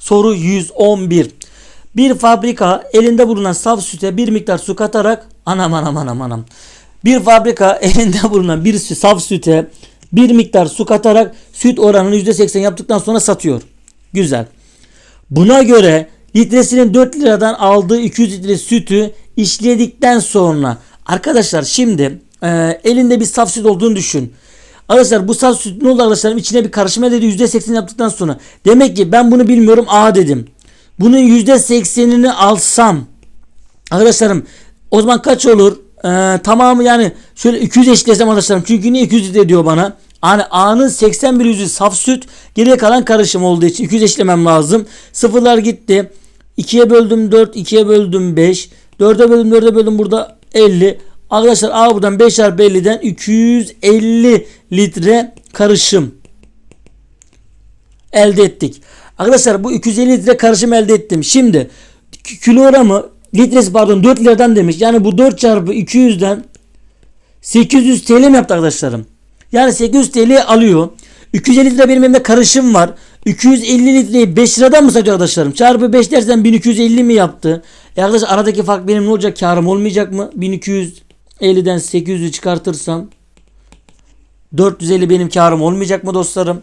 Soru 111. Bir fabrika elinde bulunan saf süte bir miktar su katarak anam anam anam anam. Bir fabrika elinde bulunan bir saf süte bir miktar su katarak süt oranını %80 yaptıktan sonra satıyor. Güzel. Buna göre litresinin 4 liradan aldığı 200 litre sütü işledikten sonra arkadaşlar şimdi e, elinde bir saf süt olduğunu düşün. Arkadaşlar bu saf süt ne oldu arkadaşlarım içine bir karışma dedi %80 yaptıktan sonra. Demek ki ben bunu bilmiyorum A dedim. Bunun %80'ini alsam arkadaşlarım o zaman kaç olur? Ee, tamamı yani şöyle 200 eşitlesem arkadaşlarım. Çünkü niye 200 litre diyor bana? Yani A'nın 81 yüzü saf süt. Geriye kalan karışım olduğu için 200 eşlemem lazım. Sıfırlar gitti. 2'ye böldüm 4, 2'ye böldüm 5. 4'e böldüm 4'e böldüm burada 50. Arkadaşlar A buradan 5 çarpı 50'den 250 litre karışım elde ettik. Arkadaşlar bu 250 litre karışım elde ettim. Şimdi kilogramı litresi pardon 4 liradan demiş. Yani bu 4 çarpı 200'den 800 TL mi yaptı arkadaşlarım? Yani 800 TL alıyor. 250 litre benim elimde karışım var. 250 litreyi 5 liradan mı satıyor arkadaşlarım? Çarpı 5 dersen 1250 mi yaptı? E arkadaşlar aradaki fark benim ne olacak? Karım olmayacak mı? 1250'den 800'ü çıkartırsam 450 benim karım olmayacak mı dostlarım?